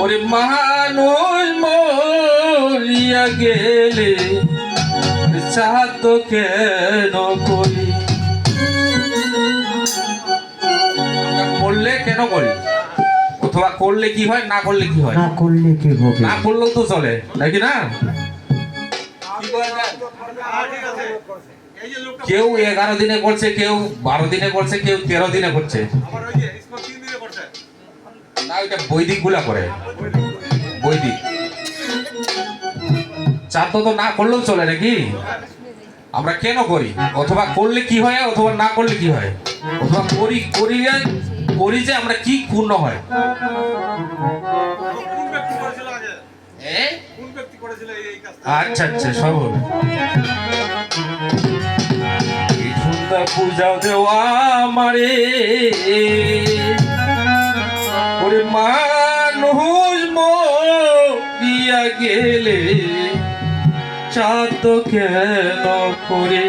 ওরে মানুষ মরিয়া গেলে সাত কেন করি করলে কেন করি অথবা করলে কি হয় না করলে কি হয় না করলে কি হবে না করলেও তো চলে নাকি না কেউ এগারো দিনে করছে কেউ বারো দিনে করছে কেউ তেরো দিনে করছে ওইটা করে। বৈদিক। না করলেও চলে নাকি? আমরা কেন করি? অথবা করলে কি হয়, অথবা না করলে কি হয়? অথবা করি করি করি যে আমরা কি পূর্ণ হয়? আচ্ছা আচ্ছা সব পূজাও দেওয়া আমারে। ওরে মানুষ মরিয়া গেলে চাঁদ কেন করে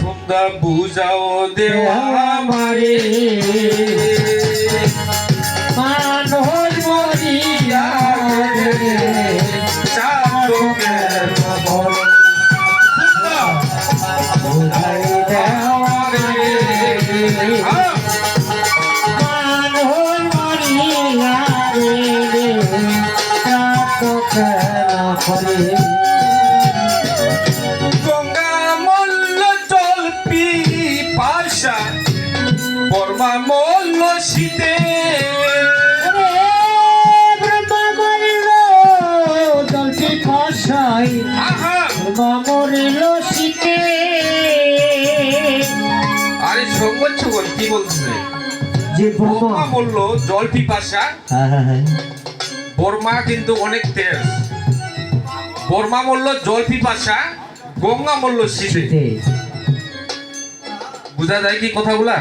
সুন্দর পূজাও দেওয়া আমারে। মানুষ মরিয়া বুঝাই আরে ছগন কি বলছে যে বর্মা মল্ল জল পিপাসা। হ্যাঁ হ্যাঁ হ্যাঁ। বর্মা কিন্তু অনেক তেজ। বর্মা মল্ল জল পিপাসা গঙ্গা শীতে শীতে বোঝা যায় কি কথাগুলা?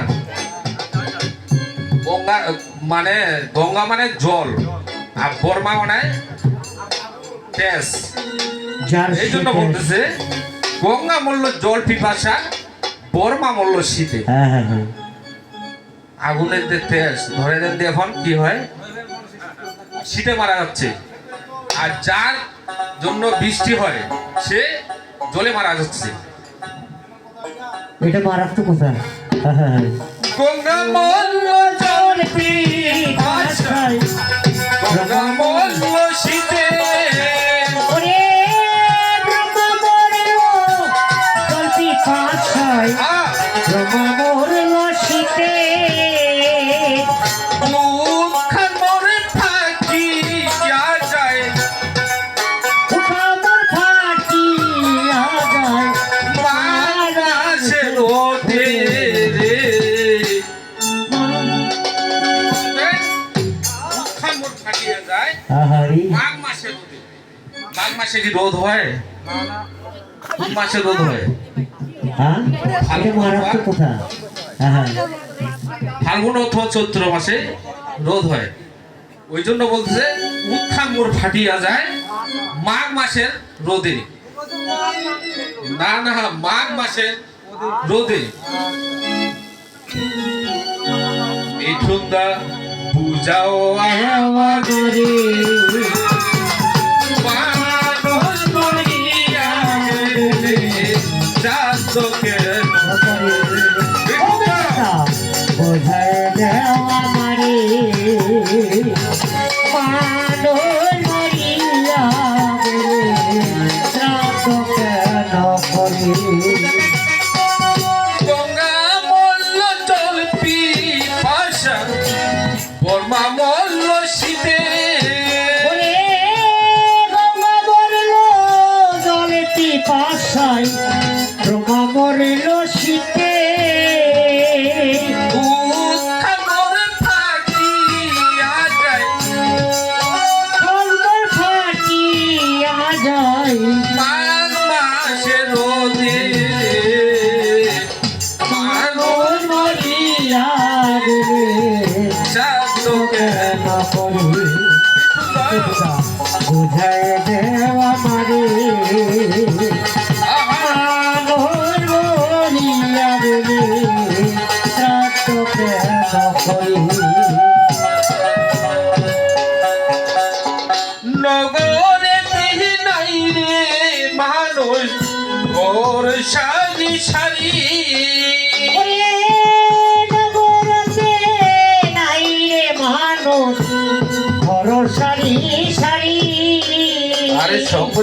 গঙ্গা মানে গঙ্গা মানে জল আর বর্মা মানে তেজ। এই জন্য বলতেছে গঙ্গা মল্ল জল পিপাসা বর্মা মল্ল শীতে। হ্যাঁ হ্যাঁ হ্যাঁ। আগুনের ধরে দেন এখন কি হয়? শীতে মারা যাচ্ছে। আর যার জন্য বৃষ্টি হয় সে জলে মারা যাচ্ছে। এটা মারাত্মক কথা। হ্যাঁ হ্যাঁ হ্যাঁ। গঙ্গা মল্ল জল পিপাসা গঙ্গা মল্ল শীতে মাঘ মাসে রোদে। মাঘ মাসে কি রোদ হয়? মাসে রোদ হয়? হ্যাঁ? এটা হ্যাঁ হ্যাঁ। ফাল্গুন অথবা চৈত্র মাসে রোদ হয়। ওই জন্য বলতেছে উৎখান মোর ফাটিয়া যায় মাঘ মাসের রোদে। না না, মাঘ মাসের রোদে। মিঠুনদা, বুঝাও আমারে so good.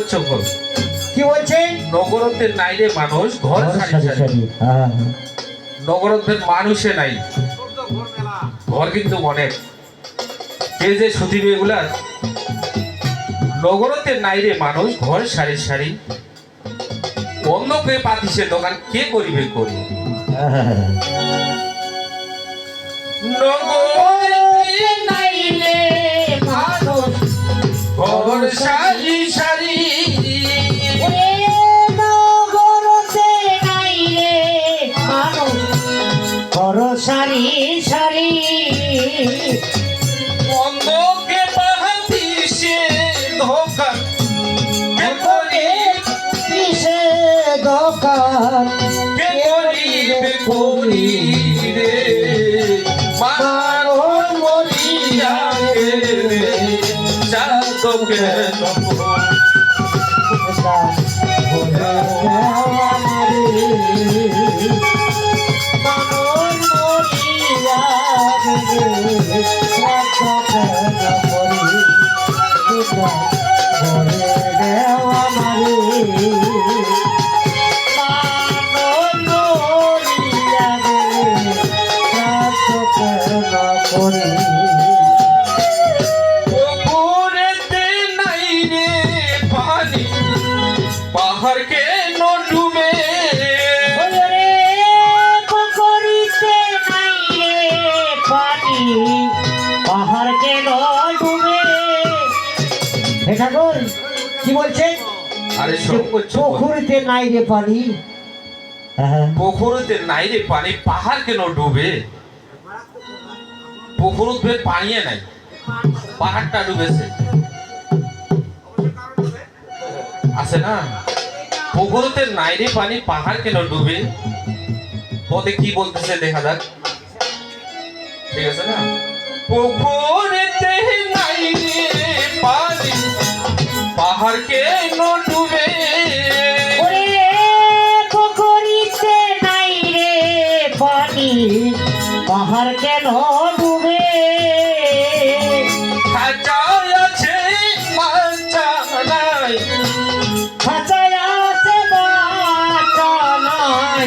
সম্পদ কি বলছেন নগরতে নাই রে মানুষ ঘর ঘর সারি সারি সারি সারি হ্যাঁ নগরতে মানুষে নাই। ঘর কিন্তু অনেক। এই যে সতী এগুলা নগরতে নাই রে মানুষ ঘর সারি সারি অন্য কে পাতিছে দোকান কে করিবে করি? হ্যাঁ। নগরতে নাই রে মানুষ ঘর সারি পুকুরেতে পাহাড় কেন ডুবে পাহাড় কেন ডুবে হে ঠাকুর কি বলছেন? আরে পুকুরিতে নাই রে পানি? হ্যাঁ। পুকুরেতে নাই রে পানি পাহাড় কেন ডুবে পুকুরতে পানিয়ে নাই পাহাড়টা ডুবেছে। আছে না? পুকুরতে নাই রে পানি পাহাড় কেন ডুবে? ওতে কি বলতেছে দেখা যাক। ঠিক আছে না? পুকুরেতে নাই রে পানি পাহাড় কেন ডুবে? পাহাড় কেন ডুবে? খাঁচায় আছে মাছা নাই খাঁচায়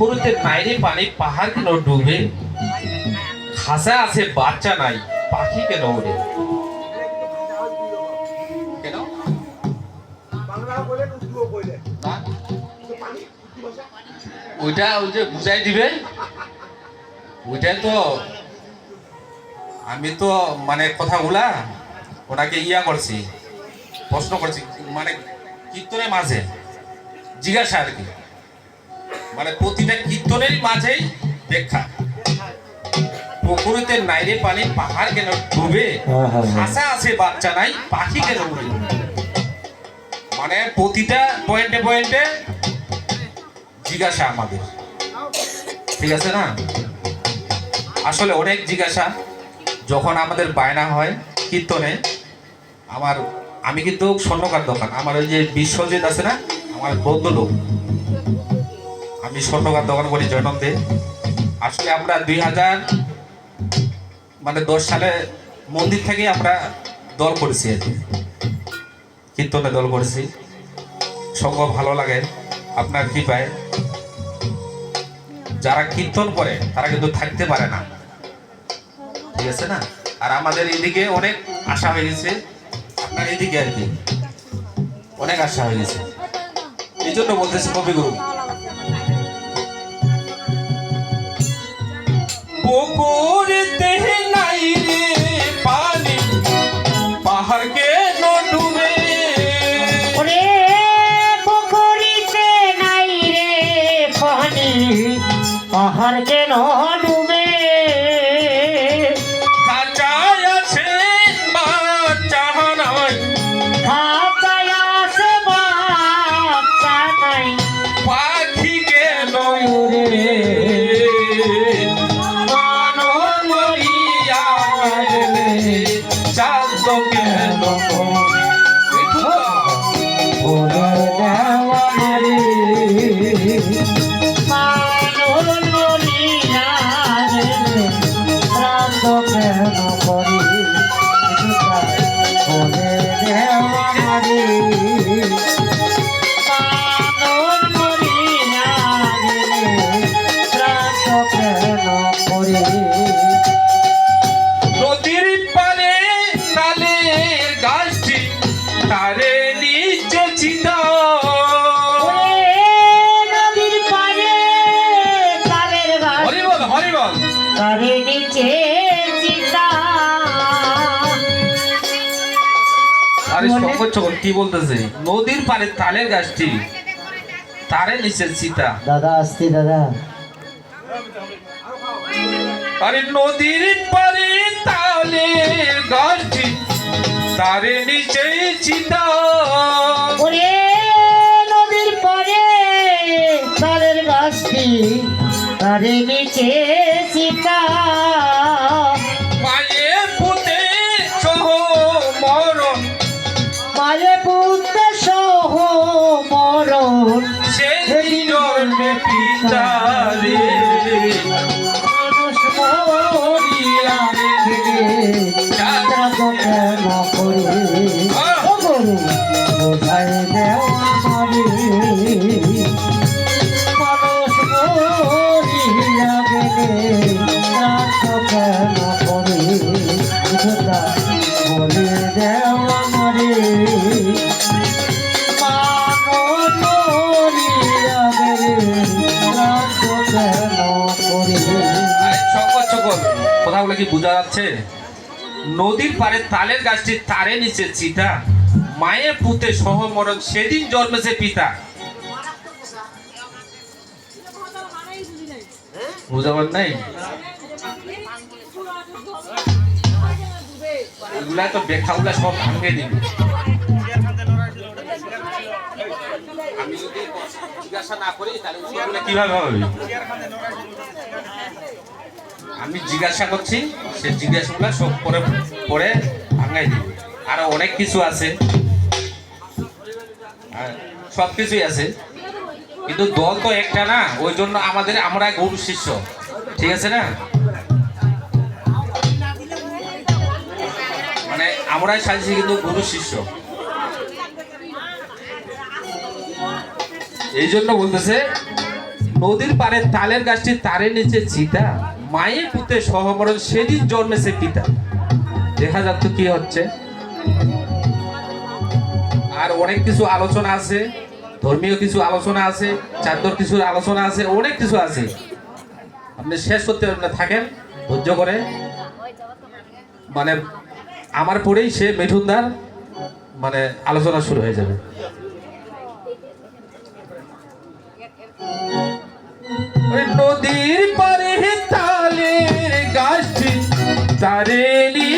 পুকুরতে নাইরে পানি পাহাড় কেন ডুবে? খাসা আছে, বাচ্চা নাই, পাখি কেন ওড়ে ওইটা ওই যে বুঝাই দিবে? ওইটাই তো, আমি তো মানে কথাগুলা ওনাকে ইয়া করছি, প্রশ্ন করছি মানে কীর্তনের মাঝে জিজ্ঞাসা আর কি। মানে প্রতিটা কীর্তনের মাঝেই ব্যাখ্যা পুকুরেতে নাইরে পানি পাহাড় কেন ডুবে? হ্যাঁ, হ্যাঁ, হ্যাঁ। হাসা আছে বাচ্চা নাই পাখি কেন উড়ে মানে প্রতিটা পয়েন্টে পয়েন্টে জিজ্ঞাসা আমাদের। ঠিক আছে না? আসলে অনেক জিজ্ঞাসা যখন আমাদের বায়না হয় কীর্তনে আমার আমি কিন্তু স্বর্ণকার দোকান আমার ওই যে বিশ্বজিৎ আছে না আমার বৌদ্ধ লোক। আমি স্বর্ণকার দোকান করি জয়নন্দে আসলে আমরা দুই হাজার মানে দশ সালে মন্দির থেকে আমরা দল করেছি আর কি। কীর্তনে দল করেছি। সঙ্গ ভালো লাগে, আপনার কি পায় যারা কীর্তন করে, তারা কিন্তু থাকতে পারে না। ঠিক আছে না? আর আমাদের এদিকে অনেক আশা হয়ে গেছে। আপনার এদিকে আর কি। অনেক আশা হয়ে গেছে। এই জন্য বলতেছি কবিগুরু। পুকুরেতে তারে নিচে চিতা আরে সকল সকল কি বলতেছে? নদীর পারে তালের গাছটি তারে নিচে চিতা দাদা আসছি দাদা। আরে নদীর পারে তালের গাছটি তারে নিচে চিতা ওরে নদীর পরে তালের বাস্তি তারে চিতা যাচ্ছে। নদীর পারে তালের গাছটি তারে নিচে চিতা মায়ে পুতে সহ মরণ সেদিন জন্মেছে পিতা। বুঝাবার নাই? এগুলা তো সব ভাঙে দিবে। জিজ্ঞাসা না করি, তাহলে কীভাবে হবে? আমি জিজ্ঞাসা করছি, সে জিজ্ঞাসাগুলো সব পরে পরে ভাঙাই দিবে। আরও অনেক কিছু আছে। সব কিছুই আছে। কিন্তু দল তো একটা না, ওই জন্য আমাদের, আমরা গরু শিষ্য ঠিক আছে না? মানে আমরাই সাজছি কিন্তু গুরু শিষ্য। এই জন্য বলতেছে, নদীর পারে তালের গাছটি তারের নিচে চিতা মায়ের পুতে সহমরণ সেদিন জন্মেছে পিতা। দেখা যাচ্ছে কি হচ্ছে। আর অনেক কিছু আলোচনা আছে, ধর্মীয় কিছু আলোচনা আছে, চাদর কিছু আলোচনা আছে, অনেক কিছু আছে। আপনি শেষ করতে পারবেন থাকেন, ধৈর্য করে মানে আমার পরেই সে মিঠুনদার মানে আলোচনা শুরু হয়ে যাবে। নদীর পারে তারে নিচে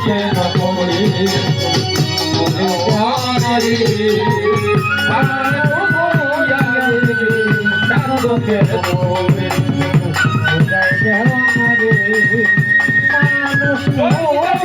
কেন পড়ে মনে প্রাণে আনন্দ করিয়া গেলে চাঁদ কেন পড়ে মানুষ